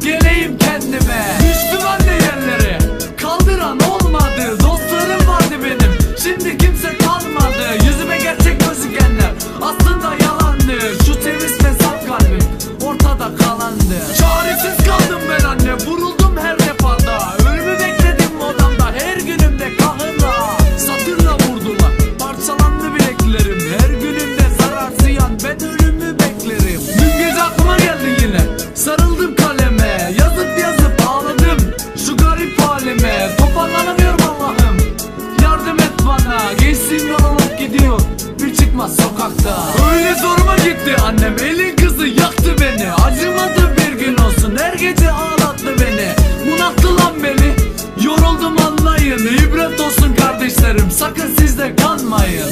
geleyim kendime. Müslüman Sallanamıyorum Allah'ım. Yardım et bana. Gençliğim yollanıp gidiyor. Bir çıkmaz sokakta. Öyle zoruma gitti. Annem Elin kızı yaktı beni. Acımadı bir gün olsun. Her gece ağlattı beni. Bunattı lan beni. Yoruldum anlayın. İbret olsun kardeşlerim. Sakın siz de kanmayın.